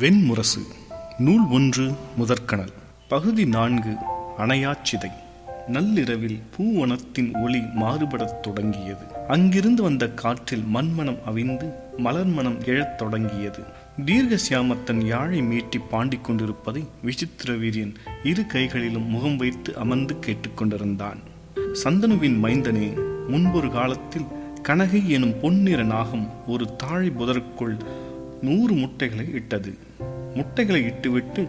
வெண்முரசு நூல் ஒன்று முதற்கணல் பகுதி நான்கு அணையாச்சிதை நள்ளிரவில் பூவனத்தின் ஒளி மாறுபடத் தொடங்கியது. அங்கிருந்து வந்த காற்றில் மண்மனம் அவிந்து மலர்மனம் எழத் தொடங்கியது. தீர்க்கசியாம தன் யாழை மீட்டி பாண்டிக் கொண்டிருப்பதை விசித்திர வீரியன் இரு கைகளிலும் முகம் வைத்து அமர்ந்து கேட்டுக்கொண்டிருந்தான் சந்தனுவின் மைந்தனே முன்பொரு காலத்தில் கனகை எனும் பொன்னிற நாகம் ஒரு தாழை புதற்குள் நூறு முட்டைகளை இட்டது. முட்டைகளை இட்டுவிட்டு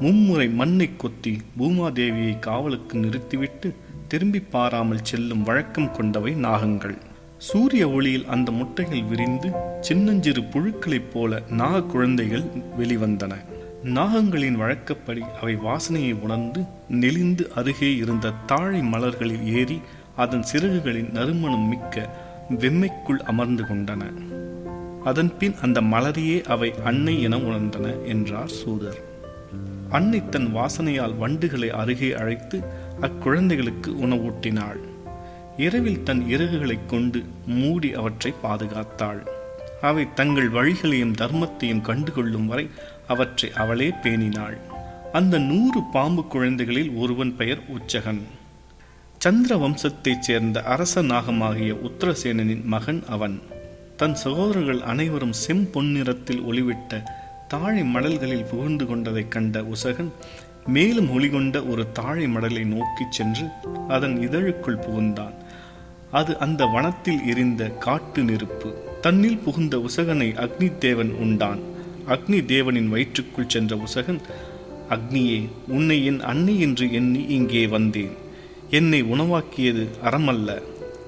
மும்முறை மண்ணை கொத்தி பூமாதேவியை காவலுக்கு நிறுத்திவிட்டு திரும்பி பாராமல் செல்லும் வழக்கம் கொண்டவை நாகங்கள். சூரிய ஒளியில் அந்த முட்டைகள் விரிந்து சின்னஞ்சிறு புழுக்களைப் போல நாக குழந்தைகள் வெளிவந்தன. நாகங்களின் வழக்கப்படி அவை வாசனையை உணர்ந்து நெளிந்து அருகே இருந்த தாழை மலர்களில் ஏறி அதன் சிறகுகளின் நறுமணம் மிக்க வெம்மைக்குள் அமர்ந்து கொண்டன. அதன்பின் அந்த மலரையே அவை அன்னை என உணர்ந்தன என்றார் சூதர். அன்னை தன் வாசனையால் வண்டுகளை அருகே அழைத்து அக்குழந்தைகளுக்கு உணவூட்டினாள். இரவில் தன் இறகுகளைக் கொண்டு மூடி அவற்றை பாதுகாத்தாள். அவை தங்கள் வழிகளையும் தர்மத்தையும் கண்டுகொள்ளும் வரை அவற்றை அவளே பேணினாள். அந்த நூறு பாம்பு குழந்தைகளில் ஒருவன் பெயர் உச்சகன். சந்திர வம்சத்தைச் சேர்ந்த அரச நாகமாகிய உத்தரசேனனின் மகன் அவன். தன் சகோதரர்கள் அனைவரும் செம்பொன்னிறத்தில் ஒளிவிட்ட தாழை மடல்களில் புகுந்து கொண்டதைக் கண்ட உசகன் மேலும் ஒளிகொண்ட ஒரு தாழை மடலை நோக்கிச் சென்று அதன் இதழுக்குள் புகுந்தான். அது அந்த வனத்தில் எரிந்த காட்டு நெருப்பு. தன்னில் புகுந்த உசகனை அக்னி தேவன் உண்டான். அக்னி தேவனின் வயிற்றுக்குள் சென்ற உசகன் அக்னியே உன்னை என் அன்னை என்று எண்ணி இங்கே வந்தேன். என்னை உணவாக்கியது அறமல்ல.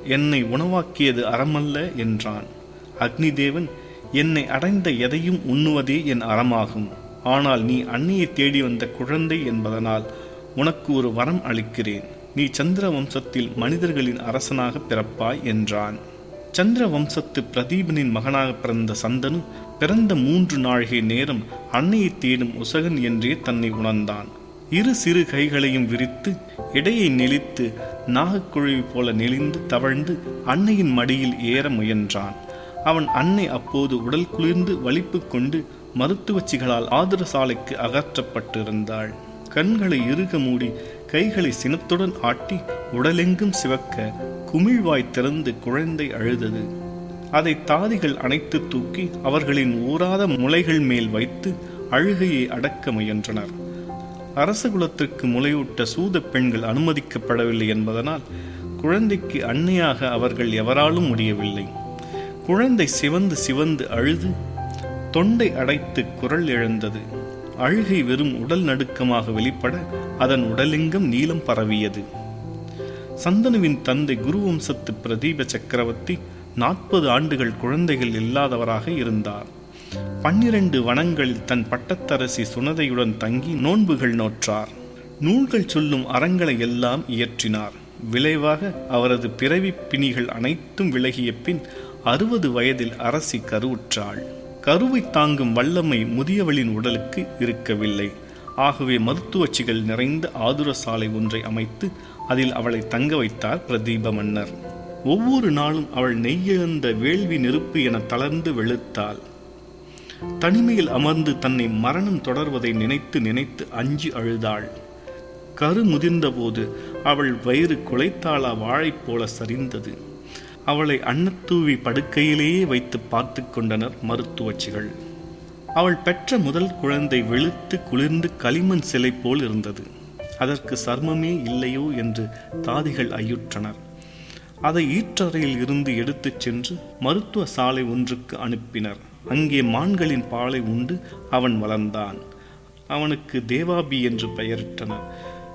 என்னை உணவாக்கியது அறமல்ல என்றான். அக்னி தேவன் என்னை அடைந்த எதையும் உண்ணுவதே என் அறமாகும். ஆனால் நீ அன்னையை தேடி வந்த குழந்தை என்பதனால் உனக்கு ஒரு வரம் அளிக்கிறேன். நீ சந்திர வம்சத்தில் மனிதர்களின் அரசனாக பிறப்பாய் என்றான். சந்திர வம்சத்து பிரதீபனின் மகனாக பிறந்த சந்தனு பிறந்த மூன்று நாழிகை நேரம் அன்னையை தேடும் உசகன் என்றே தன்னை உணர்ந்தான். இரு சிறு கைகளையும் விரித்து இடையை நெளித்து நாகக்குழவி போல நெளிந்து தவழ்ந்து அன்னையின் மடியில் ஏற முயன்றான். அவன் அன்னை அப்போது உடல் குளிர்ந்து வலிப்பு கொண்டு மருத்துவச்சிகளால் ஆதர சாலைக்கு அகற்றப்பட்டிருந்தாள். கண்களை இறுக மூடி கைகளை சினத்துடன் ஆட்டி உடலெங்கும் சிவக்க குமிழ்வாய் திறந்து குழந்தை அழுதது. அதை தாதிகள் அணைத்து தூக்கி அவர்களின் ஊராத முளைகள் மேல் வைத்து அழுகையை அடக்க முயன்றனர். அரசகுலத்திற்கு முளையூட்ட சூத பெண்கள் அனுமதிக்கப்படவில்லை என்பதனால் குழந்தைக்கு அன்னையாக அவர்கள் எவராலும் முடியவில்லை. குழந்தை சிவந்து சிவந்து அழுது தொண்டை அடைத்து குரல் எழுந்தது. அழுகை வெறும் உடல் நடுக்கமாக வெளிப்பட அதன் உடலிங்கம் நீளம் பரவியது. சந்தனுவின் தந்தை குருவம்சத்து பிரதீப சக்கரவர்த்தி நாற்பது ஆண்டுகள் குழந்தைகள் இல்லாதவராக இருந்தார். பன்னிரண்டு வனங்களில் தன் பட்டத்தரசி சுனதையுடன் தங்கி நோன்புகள் நோற்றார். நூல்கள் சொல்லும் அறங்களை எல்லாம் இயற்றினார். விளைவாக அவரது பிறவி பிணிகள் அனைத்தும் விலகிய பின் அறுபது வயதில் அரசி கருவுற்றாள். கருவை தாங்கும் வல்லமை முதியவளின் உடலுக்கு இருக்கவில்லை. ஆகவே மருத்துவச்சிகள் நிறைந்த ஆதுர சாலை ஒன்றை அமைத்து அதில் அவளை தங்க வைத்தார் பிரதீப மன்னர். ஒவ்வொரு நாளும் அவள் நெய்யெழுந்த வேள்வி நெருப்பு என தளர்ந்து வெளுத்தாள். தனிமையில் அமர்ந்து தன்னை மரணம் தொடர்வதை நினைத்து நினைத்து அஞ்சி அழுதாள். கரு முதிர்ந்தபோது அவள் வயிறு குலைத்தாளா வாழைப் போல சரிந்தது. அவளை அன்னத்தூவி படுக்கையிலேயே வைத்து பார்த்து கொண்டனர் மருத்துவச்சிகள். அவள் பெற்ற முதல் குழந்தை வெளுத்து குளிர்ந்து களிமண் சிலை போல் இருந்தது. அதற்கு சர்மமே இல்லையோ என்று தாதிகள் ஐயுற்றனர். அதை ஈற்றறையில் இருந்து எடுத்துச் சென்று மருத்துவ சாலை ஒன்றுக்கு அனுப்பினர். அங்கே மான்களின் பாலை உண்டு அவன் வளர்ந்தான். அவனுக்கு தேவாபி என்று பெயரிட்டனர்.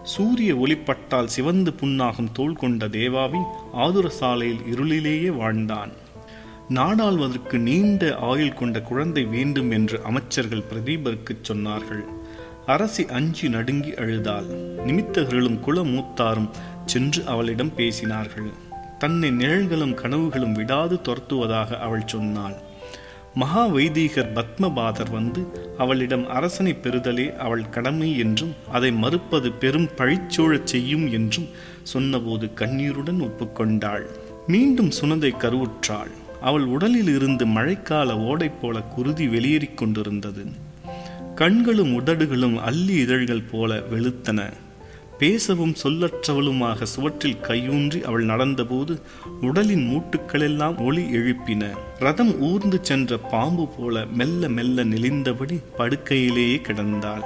சூரிய ஒளிப்பட்டால் சிவந்து புண்ணாகும் தோல் கொண்ட தேவாவின் ஆதுர சாலையில் இருளிலேயே வாழ்ந்தான். நாடாள்வதற்கு நீண்ட ஆயுள் கொண்ட குழந்தை வேண்டும் என்று அமைச்சர்கள் பிரதீபருக்கு சொன்னார்கள். அரசி அஞ்சி நடுங்கி அழுதாள். நிமித்தர்களும் குல மூத்தாரும் சென்று அவளிடம் பேசினார்கள். தன்னை நிழல்களும் கனவுகளும் விடாது துரத்துவதாக அவள் சொன்னாள். மகா வைதீகர் பத்மபாதர் வந்து அவளிடம் அரசனை பெறுதலே அவள் கடமை என்றும் அதை மறுப்பது பெரும் பழிச்சோழச் செய்யும் என்றும் சொன்னபோது கண்ணீருடன் ஒப்புக்கொண்டாள். மீண்டும் சுனந்தை கருவுற்றாள். அவள் உடலில் இருந்து மழைக்கால ஓடை போல குருதி வெளியேறிக் கொண்டிருந்தது. கண்களும் உதடுகளும் அள்ளி இதழ்கள் போல வெளுத்தன. பேசவும் சொல்லற்றவளுமாக சுவற்றில் கையூன்றி அவள் நடந்தபோது உடலின் மூட்டுக்களெல்லாம் ஒளி எழுப்பின. ரதம் ஊர்ந்து சென்ற பாம்பு போல மெல்ல மெல்ல நெளிந்தபடி படுக்கையிலேயே கிடந்தாள்.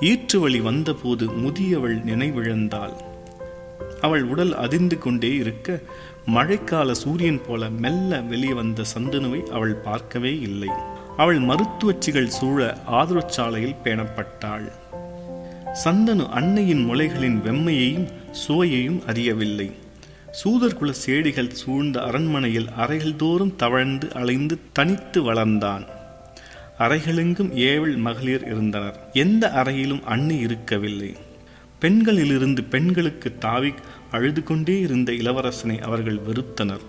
ஈற்று வழி வந்தபோது முதியவள் நினைவிழந்தாள். அவள் உடல் அதிர்ந்து கொண்டே இருக்க மழைக்கால சூரியன் போல மெல்ல வெளியே வந்த சந்தனுவை அவள் பார்க்கவே இல்லை. அவள் மருத்துவச்சிகள் சூழ ஆதரச்சாலையில் பேணப்பட்டாள். சந்தனு அன்னையின் முளைகளின் வெம்மையையும் சுவையையும் அறியவில்லை. சூதர்குல சேடிகள் சூழ்ந்த அரண்மனையில் அறைகள் தோறும் தவழ்ந்து அலைந்து தனித்து வளர்ந்தான். அறைகளெங்கும் ஏவல் மகளிர் இருந்தனர். எந்த அறையிலும் அன்னை இருக்கவில்லை. பெண்களிலிருந்து பெண்களுக்கு தாவி அழுது கொண்டே இருந்த இளவரசனை அவர்கள் வெறுத்தனர்.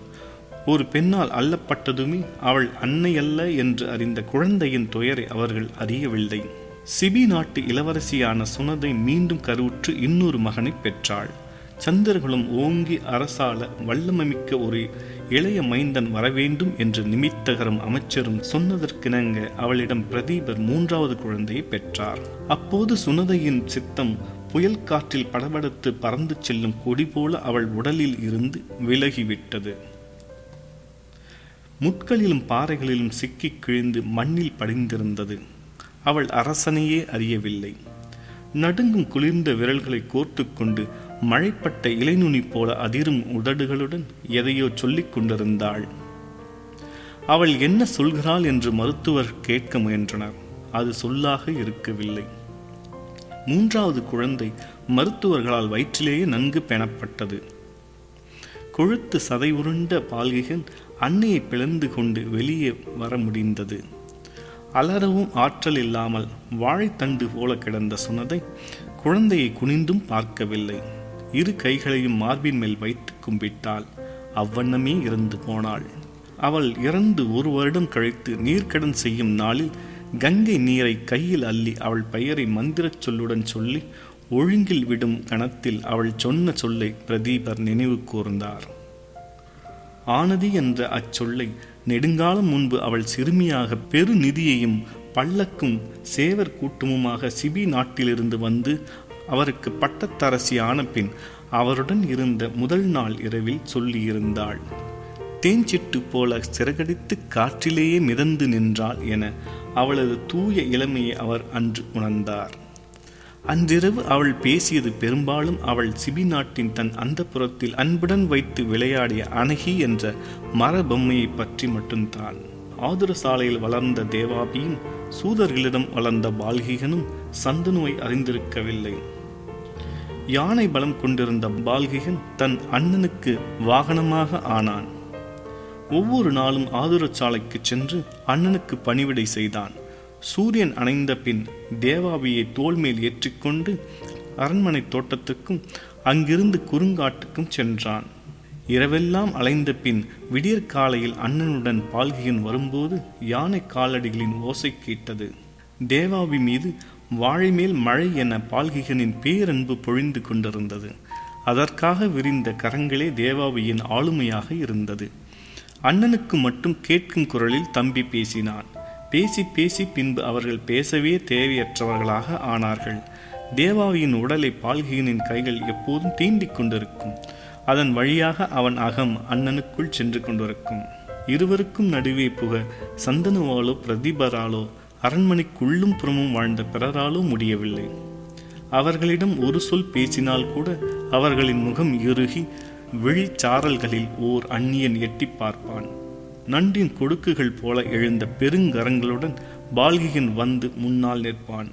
ஒரு பெண்ணால் அல்லப்பட்டதுமே அவள் அன்னை அல்ல என்று அறிந்த குழந்தையின் துயரை அவர்கள் அறியவில்லை. சிபி நாட்டு இளவரசியான சுனதை மீண்டும் கருவுற்று இன்னொரு மகனை பெற்றாள். சந்திரகுலம் ஓங்கி அரசால வல்லமமிக்க ஒரு இளைய மைந்தன் வரவேண்டும் என்று நிமித்தகரும் அமைச்சரும் சொன்னதற்கிணங்க அவளிடம் பிரதீபர் மூன்றாவது குழந்தையை பெற்றார். அப்போது சுனதையின் சித்தம் புயல் காற்றில் படபடத்து பறந்து செல்லும் கொடி போல அவள் உடலில் இருந்து விலகிவிட்டது. முட்களிலும் பாறைகளிலும் சிக்கி கிழிந்து மண்ணில் படிந்திருந்தது. அவள் அரசனையே அறியவில்லை. நடுங்கும் குளிர்ந்த விரல்களை கோர்த்து கொண்டு மழைப்பட்ட இலைநுனி போல அதிரும் உதடுகளுடன் எதையோ சொல்லிக் கொண்டிருந்தாள். அவள் என்ன சொல்கிறாள் என்று மருத்துவர் கேட்க முயன்றனர். அது சொல்லாக இருக்கவில்லை. மூன்றாவது குழந்தை மருத்துவர்களால் வயிற்றிலேயே நன்கு பெணப்பட்டது. கொழுத்து சதை உருண்ட பால்கிகன் அன்னையை பிளந்து கொண்டு வெளியே வர முடிந்தது. அலறவும் ஆற்றல் இல்லாமல் வாழைத்தண்டு போல கிடந்த சுனதை குழந்தையை குனிந்தும் பார்க்கவில்லை. இரு கைகளையும் மார்பின் மேல் வைத்து கும்பிட்டாள். அவ்வண்ணமே இறந்து போனாள். அவள் இறந்து ஒரு வருடம் கழித்து நீர்க்கடன் செய்யும் நாளில் கங்கை நீரை கையில் அள்ளி அவள் பெயரை மந்திரச் சொல்லுடன் சொல்லி ஒழுங்கில் விடும் கணத்தில் அவள் சொன்ன சொல்லை பிரதீபர் நினைவு கூர்ந்தார். ஆனதி என்ற அச்சொல்லை நெடுங்காலம் முன்பு அவள் சிறுமியாக பெருநிதியையும் பல்லக்கும் சேவர் கூட்டமுமாக சிபி நாட்டிலிருந்து வந்து அவருக்கு பட்டத்தரசி ஆன பின் அவருடன் இருந்த முதல் நாள் இரவில் சொல்லியிருந்தாள். தேஞ்சிட்டு போல சிறகடித்து காற்றிலேயே மிதந்து நின்றாள் என அவளது தூய இளமையை அவர் அன்று உணர்ந்தார். அன்றிரவு அவள் பேசியது பெரும்பாலும் அவள் சிபி நாட்டின் தன் அந்தப்புறத்தில் அன்புடன் வைத்து விளையாடிய அணகி என்ற மர பொம்மையை பற்றி மட்டும்தான். ஆதுர சாலையில் வளர்ந்த தேவாபியும் சூதர்களிடம் வளர்ந்த பால்கிகனும் சந்தனுவை அறிந்திருக்கவில்லை. யானை பலம் கொண்டிருந்த பால்கிகன் தன் அண்ணனுக்கு வாகனமாக ஆனான். ஒவ்வொரு நாளும் ஆதுரச்சாலைக்கு சென்று அண்ணனுக்கு பணிவிடை செய்தான். சூரியன் அணைந்த பின் தேவாபியை தோல் மேல் ஏற்றிக்கொண்டு அரண்மனை தோட்டத்துக்கும் அங்கிருந்து குறுங்காட்டுக்கும் சென்றான். இரவெல்லாம் அலைந்த பின் விடியற் காலையில் அண்ணனுடன் பால்கியன் வரும்போது யானை காலடிகளின் ஓசை கேட்டது. தேவாவி மீது வாழை மேல் மழை என பால்கிகனின் பேரன்பு பொழிந்து கொண்டிருந்தது. அதற்காக விரிந்த கரங்களே தேவாவியின் ஆளுமையாக இருந்தது. அண்ணனுக்கு மட்டும் கேட்கும் குரலில் தம்பி பேசினான். பேசி பேசி பின்பு அவர்கள் பேசவே தேவையற்றவர்களாக ஆனார்கள். தேவாவியின் உடலை பால்கியனின் கைகள் எப்போதும் தீண்டிக் கொண்டிருக்கும். அதன் வழியாக அவன் அகம் அண்ணனுக்குள் சென்று கொண்டிருக்கும். இருவருக்கும் நடுவே புக சந்தனுவாலோ பிரதிபராலோ அரண்மனைக்குள்ளும் புறமும் வாழ்ந்த பிறராலோ முடியவில்லை. அவர்களிடம் ஒரு சொல் பேசினால் கூட அவர்களின் முகம் இறுகி விழிச்சாரல்களில் ஓர் அந்நியன் எட்டி பார்ப்பான். நண்டின் கொடுக்குகள் போல எழுந்த பெருங்கரங்களுடன் பால்கியன் வந்து முன்னால் நிற்பான்.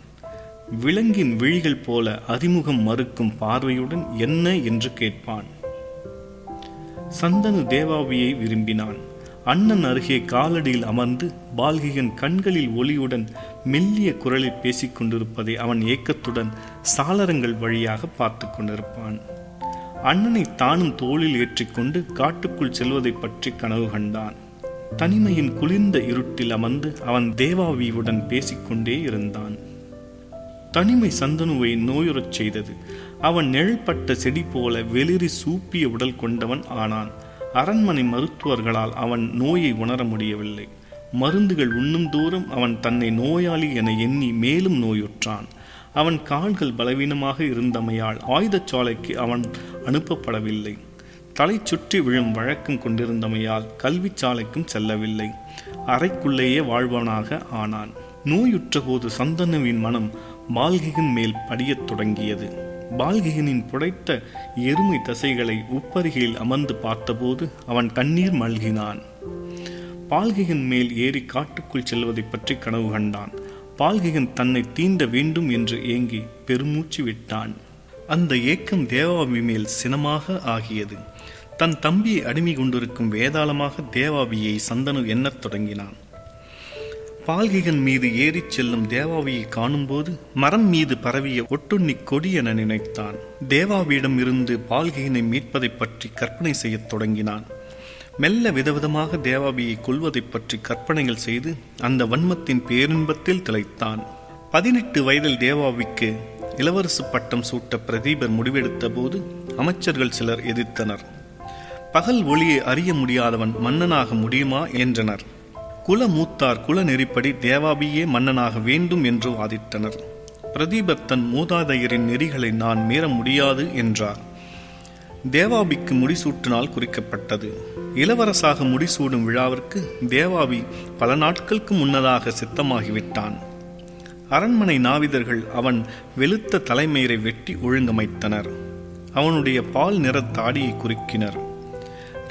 விலங்கின் விழிகள் போல அறிமுகம் மறுக்கும் பார்வையுடன் என்ன என்று கேட்பான். சந்தனு தேவாவியை விரும்பினான். அண்ணன் அருகே காலடியில் அமர்ந்து பால்கியன் கண்களில் ஒளியுடன் மெல்லிய குரலில் பேசிக்கொண்டிருப்பதை அவன் ஏக்கத்துடன் சாளரங்கள் வழியாக பார்த்து கொண்டிருப்பான். அண்ணனை தானும் தோளில் ஏற்றிக்கொண்டு காட்டுக்குள் செல்வதை பற்றி கனவு கண்டான். தனிமையின் குளிர்ந்த இருட்டில் அமர்ந்து அவன் தேவாவியுடன் பேசிக்கொண்டே இருந்தான். தனிமை சந்தனுவை நோயுறச் செய்தது. அவன் நிழல்பட்ட செடி போல வெளிரி சூப்பிய உடல் கொண்டவன் ஆனான். அரண்மனை மருத்துவர்களால் அவன் நோயை உணர முடியவில்லை. மருந்துகள் உண்ணும் தூரம் அவன் தன்னை நோயாளி என எண்ணி மேலும் நோயுற்றான். அவன் கால்கள் பலவீனமாக இருந்தமையால் ஆயுதச்சாலைக்கு அவன் அனுப்பப்படவில்லை. தலை சுற்றி விழும் வழக்கம் கொண்டிருந்தமையால் கல்விச் சாலைக்கும் செல்லவில்லை. அறைக்குள்ளேயே வாழ்வனாக ஆனான். நோயுற்ற போது சந்தனுவின் மனம் பால்கிகன் மேல் படியத் தொடங்கியது. பால்கிகனின் புடைத்த எருமை தசைகளை உப்பருகையில் அமர்ந்து பார்த்தபோது அவன் கண்ணீர் மல்கினான். பால்கிகன் மேல் ஏறி காட்டுக்குள் செல்வதைப் பற்றி கனவு கண்டான். பால்கிகன் தன்னை தீண்ட வேண்டும் என்று ஏங்கி பெருமூச்சு விட்டான். அந்த ஏக்கம் தேவாபி மேல் சினமாக ஆகியது. தன் தம்பியை அடிமை கொண்டிருக்கும் வேதாளமாக தேவாபியை சந்தனு எண்ணத் தொடங்கினான். பால்கிகன் மீது ஏறிச் செல்லும் தேவாவியை காணும்போது மரம் மீது பரவிய ஒட்டுண்ணி கொடி என நினைத்தான். தேவாவியிடம் இருந்து பால்கிகனை மீட்பதைப் பற்றி கற்பனை செய்யத் தொடங்கினான். மெல்ல விதவிதமாக தேவாவியை கொல்வதைப் பற்றி கற்பனைகள் செய்து அந்த வன்மத்தின் பேரின்பத்தில் திளைத்தான். பதினெட்டு வயதில் தேவாவிக்கு இளவரசு பட்டம் சூட்ட பிரதீபர் முடிவெடுத்த போது அமைச்சர்கள் சிலர் எதிர்த்தனர். பகல் ஒளியை அறிய முடியாதவன் மன்னனாக முடியுமா? என்றனர். குல மூத்தார் குல நெறிப்படி தேவாபியே மன்னனாக வேண்டும் என்று வாதிட்டனர். பிரதீபர் தன் மூதாதையரின் நெறிகளை நான் மீற முடியாது என்றார். தேவாபிக்கு முடிசூட்டினால் குறிக்கப்பட்டது. இளவரசாக முடிசூடும் விழாவிற்கு தேவாபி பல நாட்களுக்கு முன்னதாக சித்தமாகிவிட்டான். அரண்மனை நாவிதர்கள் அவன் வெளுத்த தலைமயிரை வெட்டி ஒழுங்கமைத்தனர். அவனுடைய பால் நிற தாடியை குறுக்கினர்.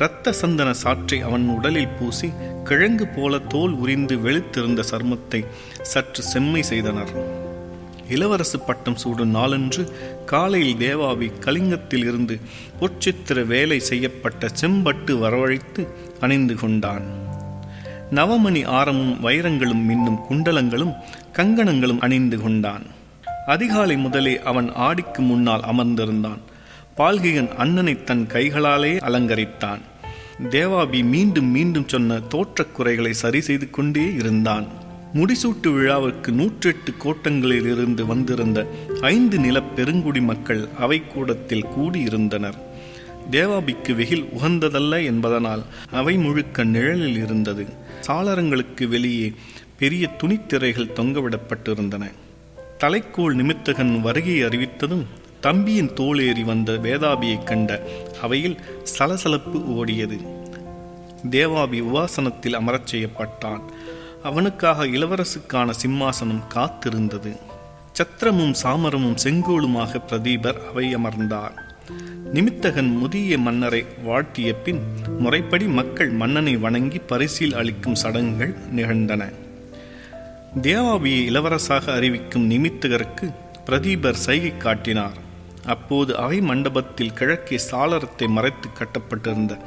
இரத்த சந்தன சாற்றை அவன் உடலில் பூசி கிழங்கு போல தோல் உரிந்து வெளுத்திருந்த சர்மத்தை சற்று செம்மை செய்தனர். இளவரசு பட்டம் சூடும் நாளன்று காலையில் தேவாவி கலிங்கத்தில் இருந்து பொற்சித்திர வேலை செய்யப்பட்ட செம்பட்டு வரவழைத்து அணிந்து கொண்டான். நவமணி ஆரமும் வைரங்களும் மின்னும் குண்டலங்களும் கங்கணங்களும் அணிந்து கொண்டான். அதிகாலை முதலே அவன் ஆடிக்கு முன்னால் அமர்ந்திருந்தான். பால்கியன் அண்ணனை தன் கைகளாலே அலங்கரித்தான். தேவாபி மீண்டும் மீண்டும் சொன்ன தோற்றக் குறைகளை சரி செய்து கொண்டே இருந்தான். முடிசூட்டு விழாவிற்கு நூற்றெட்டு கோட்டங்களில் இருந்து வந்திருந்த ஐந்து நில பெருங்குடி மக்கள் அவை கூடத்தில் கூடியிருந்தனர். தேவாபிக்கு வெகில் உகந்ததல்ல என்பதனால் அவை முழுக்க நிழலில் இருந்தது. சாளரங்களுக்கு வெளியே பெரிய துணித்திரைகள் தொங்கவிடப்பட்டிருந்தன. தலைக்கோள் நிமித்தகன் வருகையை அறிவித்ததும் தம்பியின் தோளேறி வந்த வேதாபியைக் கண்ட அவையில் சலசலப்பு ஓடியது. தேவாபி உவாசனத்தில் அமரச் செய்யப்பட்டான். அவனுக்காக இளவரசுக்கான சிம்மாசனம் காத்திருந்தது. சத்திரமும் சாமரமும் செங்கோலுமாக பிரதீபர் அவை அமர்ந்தார். நிமித்தகன் முதிய மன்னரை வாழ்த்திய பின் முறைப்படி மக்கள் மன்னனை வணங்கி பரிசில் அளிக்கும் சடங்குகள் நிகழ்ந்தன. தேவாபியை இளவரசாக அறிவிக்கும் நிமித்தகருக்கு பிரதீபர் சைகை காட்டினார். அப்போது அவை மண்டபத்தில் கிழக்கே சாளரத்தை மறைத்து கட்டப்பட்டிருந்த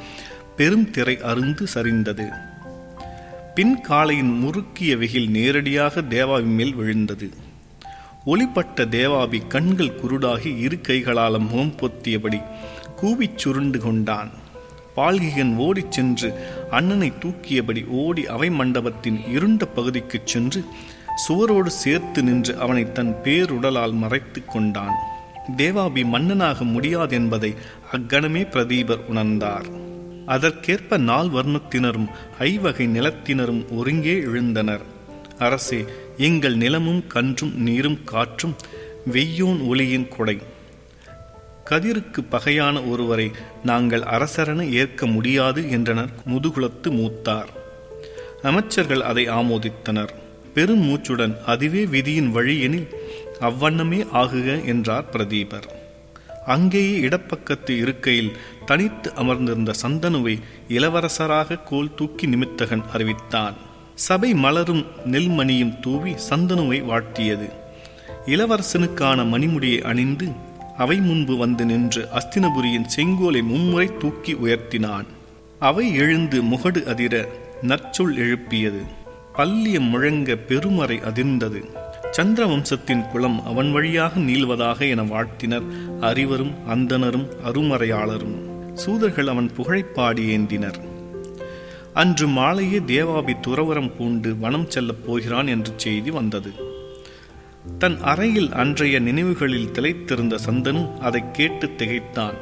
பெரும் திரை அருந்து சரிந்தது. பின் காலையின் முறுக்கிய வெயில் நேரடியாக தேவாவி மேல் விழுந்தது. ஒளிப்பட்ட தேவாவி கண்கள் குருடாகி இரு கைகளால் முகம் பொத்தியபடி கூவிச் சுருண்டு கொண்டான். பால்கிகன் ஓடிச் சென்று அண்ணனை தூக்கியபடி ஓடி அவை மண்டபத்தின் இருண்ட பகுதிக்குச் சென்று சுவரோடு சேர்த்து நின்று அவனை தன் பேருடலால் மறைத்து கொண்டான். தேவாபி மன்னனாக முடியாதென்பதை அக்கணமே பிரதீபர் உணர்ந்தார். அதற்கேற்ப நால் வர்ணத்தினரும் ஐவகை நிலத்தினரும் ஒருங்கே எழுந்தனர். அரசே எங்கள் நிலமும் கன்றும் நீரும் காற்றும் வெய்யோன் ஒளியின் கொடை. கதிருக்கு பகையான ஒருவரை நாங்கள் அரசரென ஏற்க முடியாது என்றனர் முதுகுலத்து மூத்தார். அமைச்சர்கள் அதை ஆமோதித்தனர். பெரும் மூச்சுடன் அதுவே விதியின் வழி எனில் அவ்வண்ணமே ஆகுக என்றார் பிரதீபர். அங்கேயே இடப்பக்கத்து இருக்கையில் தனித்து அமர்ந்திருந்த சந்தனுவை இளவரசராக கோல் தூக்கி நிமித்தகன் அறிவித்தான். சபை மலரும் நெல்மணியும் தூவி சந்தனுவை வாழ்த்தியது. இளவரசனுக்கான மணிமுடியை அணிந்து அவை முன்பு வந்து நின்று அஸ்தினபுரியின் செங்கோலை மும்முறை தூக்கி உயர்த்தினான். அவை எழுந்து முகடு அதிர நற்சொல் எழுப்பியது. பல்லியம் முழங்க பெருமறை அதிர்ந்தது. சந்திர வம்சத்தின் குலம் அவன் வழியாக நீள்வதாக என வாழ்த்தினர் அறிவரும் அந்தனரும் அருமறையாளரும். சூதர்கள் அவன் புகழைப்பாடி ஏந்தினர். அன்று மாலையே தேவாபி துறவரம் பூண்டு வனம் செல்லப் போகிறான் என்று செய்தி வந்தது. தன் அறையில் அன்றைய நினைவுகளில் திளைத்திருந்த சந்தனு அதை கேட்டு திகைத்தான்.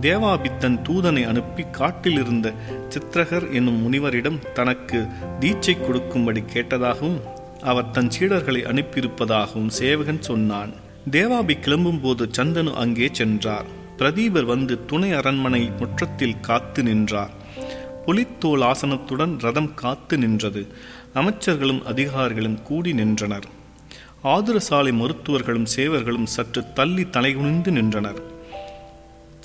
தேவாபி தன் தூதனை அனுப்பி காட்டில் இருந்த சித்திரகர் என்னும் முனிவரிடம் தனக்கு தீட்சை கொடுக்கும்படி கேட்டதாகவும் அவர் தன் சீடர்களை அனுப்பியிருப்பதாகவும் சேவகன் சொன்னான். தேவாபி கிளம்பும்போது சந்தனு அங்கே சென்றார். பிரதீபர் வந்து துணை அரண்மனை முற்றத்தில் காத்து நின்றார். புலித்தோல் ஆசனத்துடன் ரதம் காத்து நின்றது. அமைச்சர்களும் அதிகாரிகளும் கூடி நின்றனர். ஆதுரசாலை மருத்துவர்களும் சேவர்களும் சற்று தள்ளி தலைகுனிந்து நின்றனர்.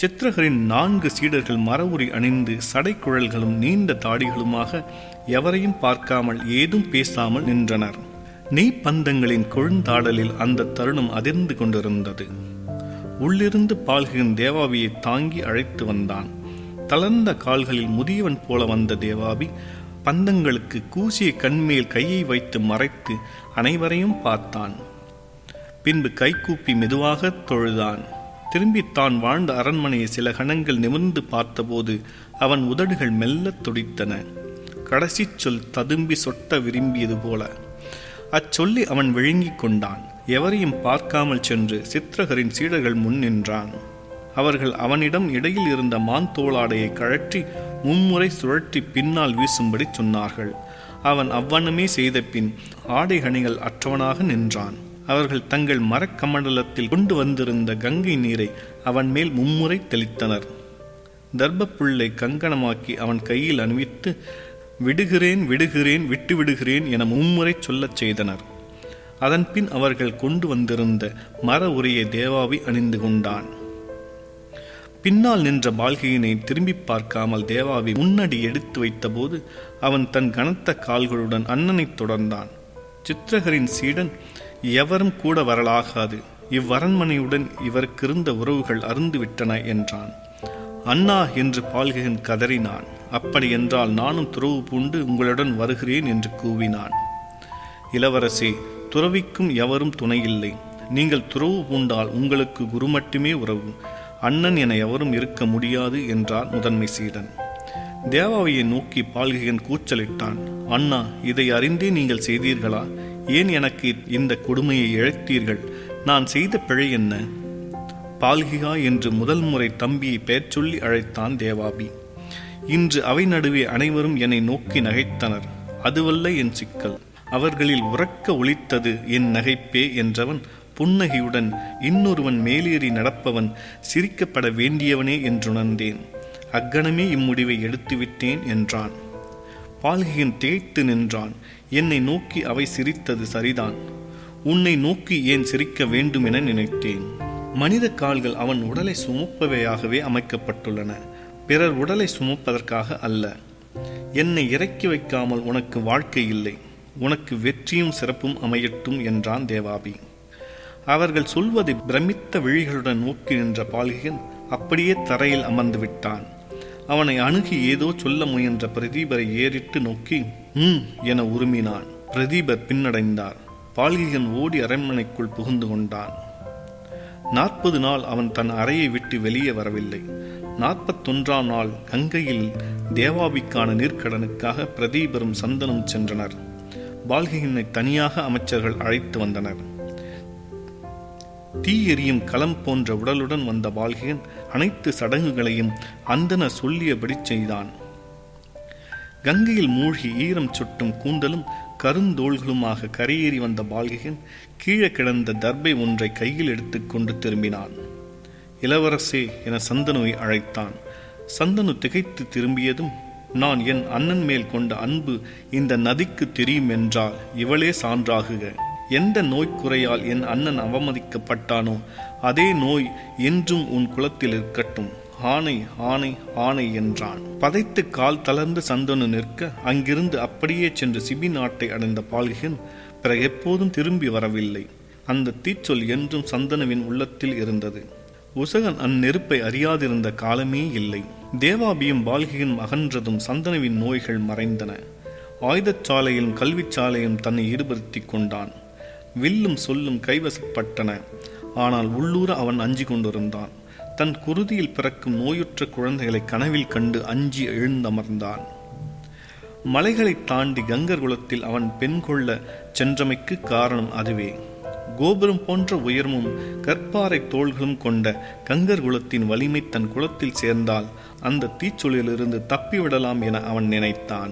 சித்திரகரின் நான்கு சீடர்கள் மரவுரி அணிந்து சடைக்குழல்களும் நீண்ட தாடிகளுமாக எவரையும் பார்க்காமல் ஏதும் பேசாமல் நின்றனர். நெய்ப்பந்தங்களின் கொழுந்தாடலில் அந்த தருணம் அதிர்ந்து கொண்டிருந்தது. உள்ளிருந்து பால்கின் தேவாவியை தாங்கி அழைத்து வந்தான். தளர்ந்த கால்களில் முதியவன் போல வந்த தேவாபி பந்தங்களுக்கு கூசிய கண்மேல் கையை வைத்து மறைத்து அனைவரையும் பார்த்தான். பின்பு கைகூப்பி மெதுவாக தொழுதான். திரும்பி தான் வாழ்ந்த அரண்மனையை சில கணங்கள் நிமிர்ந்து பார்த்தபோது அவன் உதடுகள் மெல்லத் துடித்தன. கடைசி சொல் ததும்பி சொட்ட விரும்பியது போல. அச்சொல்லி அவன் விழுங்கிக் கொண்டான். எவரையும் பார்க்காமல் சென்று சித்திரகரின் சீடர்கள் முன் நின்றான். அவர்கள் அவனிடம் இடையில் இருந்த மான் தோளாடையை கழற்றி மும்முறை சுழற்றி பின்னால் வீசும்படி சொன்னார்கள். அவன் அவ்வனமே செய்த பின் ஆடைகணிகள் அற்றவனாக நின்றான். அவர்கள் தங்கள் மரக்கமண்டலத்தில் கொண்டு வந்திருந்த கங்கை நீரை அவன் மேல் மும்முறை தெளித்தனர். தர்ப்பப்புள்ளை கங்கணமாக்கி அவன் கையில் அணிவித்து விடுகிறேன் விடுகிறேன் விட்டு விடுகிறேன் என மும்முறை சொல்லச் செய்தனர். அதன்பின் அவர்கள் கொண்டு வந்திருந்த மர உரையை தேவாவி அணிந்து கொண்டான். பின்னால் நின்ற பால்கையினை திரும்பி பார்க்காமல் தேவாவி முன்னடி எடுத்து வைத்தபோது அவன் தன் கனத்த கால்களுடன் அண்ணனைத் தொடர்ந்தான். சித்திரகரின் சீடன் எவரும் கூட வரலாகாது. இவ்வரண்மனையுடன் இவருக்கிருந்த உறவுகள் அருந்துவிட்டன என்றான். அண்ணா என்று பால்ககன் கதறினான். அப்படி என்றால் நானும் துறவு பூண்டு உங்களுடன் வருகிறேன் என்று கூவினான். இளவரசே துறவிக்கும் எவரும் துணையில்லை. நீங்கள் துறவு பூண்டால் உங்களுக்கு குரு மட்டுமே உறவு. அண்ணன் என எவரும் இருக்க முடியாது என்றார் முதன்மை சீடன். தேவாவையை நோக்கி பால்கையன் கூச்சலிட்டான். அண்ணா இதை அறிந்தே நீங்கள் செய்தீர்களா? ஏன் எனக்கு இந்த கொடுமையை இழைத்தீர்கள்? நான் செய்த பிழை என்ன? பால்கிகா என்று முதல் முறை தம்பியை பெயர் சொல்லி அழைத்தான் தேவாபி. இன்று அவை நடுவே அனைவரும் என்னை நோக்கி நகைத்தனர். அதுவல்ல என் சிக்கல். அவர்களில் உறக்க ஒழித்தது என் நகைப்பே என்றவன் புன்னகையுடன் இன்னொருவன் மேலேறி நடப்பவன் சிரிக்கப்பட வேண்டியவனே என்றுணர்ந்தேன் அக்கணமே இம்முடிவை எடுத்துவிட்டேன் என்றான். பால்கையன் திகைத்து நின்றான். என்னை நோக்கி அவை சிரித்தது சரிதான். உன்னை நோக்கி ஏன் சிரிக்க வேண்டும் என நினைத்தேன். மனித கால்கள் அவன் உடலை சுமப்பவையாகவே அமைக்கப்பட்டுள்ளன. பிறர் உடலை சுமப்பதற்காக அல்ல. என்னை இறக்கி வைக்காமல் உனக்கு வாழ்க்கை இல்லை. உனக்கு வெற்றியும் சிறப்பும் அமையட்டும் என்றான் தேவாபி. அவர்கள் சொல்வதை பிரமித்த விழிகளுடன் நோக்கி நின்ற பால்கியன் அப்படியே தரையில் அமர்ந்து விட்டான். அவனை அணுகி ஏதோ சொல்ல முயன்ற பிரதீபரை ஏறிட்டு நோக்கி ம் என உருமினான். பிரதீபர் பின்னடைந்தார். பால்கிகன் ஓடி அரண்மனைக்குள் புகுந்து கொண்டான். நாற்பது நாள் அவன் தன் அறையை விட்டு வெளியே வரவில்லை. நாற்பத்தொன்றாம் நாள் கங்கையில் தேவாபிக்கான நீர்க்கடனுக்காக பிரதீபரும் சந்தனும் சென்றனர். பால்கிகனை தனியாக அமைச்சர்கள் அழைத்து வந்தனர். தீ எரியும் களம் போன்ற உடலுடன் வந்த பால்கிகன் அனைத்து சடங்குகளையும் அந்தனர் சொல்லியபடி செய்தான். கங்கையில் மூழ்கி ஈரம் சுட்டும் கூந்தலும் கருந்தோள்களுமாக கரையேறி வந்த பால்கையன் கீழே கிடந்த தர்பை ஒன்றை கையில் எடுத்துக்கொண்டு திரும்பினான். இளவரசே என சந்தனுவை அழைத்தான். சந்தனு திகைத்து திரும்பியதும் நான் என் அண்ணன் மேல் கொண்ட அன்பு இந்த நதிக்கு தெரியும் என்றால் இவளே சான்றாகுக. எந்த நோய்க்குறையால் என் அண்ணன் அவமதிக்கப்பட்டானோ அதே நோய் என்றும் உன் குலத்தில் இருக்கட்டும். ஆணை ஆணை ஆணை என்றான். பதைத்து கால் தளர்ந்து சந்தனு நிற்க அங்கிருந்து அப்படியே சென்று சிபி நாட்டை அடைந்த பால்கியன் பிற எப்போதும் திரும்பி வரவில்லை. அந்த தீச்சொல் என்றும் சந்தனுவின் உள்ளத்தில் இருந்தது. உசகன் அந்நெருப்பை அறியாதிருந்த காலமே இல்லை. தேவாபியும் பால்கியும் அகன்றதும் சந்தனுவின் நோய்கள் மறைந்தன. ஆயுதச்சாலையும் கல்விச்சாலையும் தன்னை ஈடுபடுத்திக் கொண்டான். வில்லும் சொல்லும் கைவசப்பட்டன. ஆனால் உள்ளூர அவன் அஞ்சி கொண்டிருந்தான். தன் குருதியில் பிறக்கும் நோயுற்ற குழந்தைகளை கனவில் கண்டு அஞ்சி எழுந்தமர்ந்தான். மலைகளை தாண்டி கங்கர் குலத்தில் அவன் பெண் கொள்ள சென்றமைக்கு காரணம் அதுவே. கோபுரம் போன்ற உயர்மும் கற்பாறை தோள்களும் கொண்ட கங்கர் குலத்தின் வலிமை தன் குலத்தில் சேர்ந்தால் அந்த தீச்சொலியிலிருந்து தப்பிவிடலாம் என அவன் நினைத்தான்.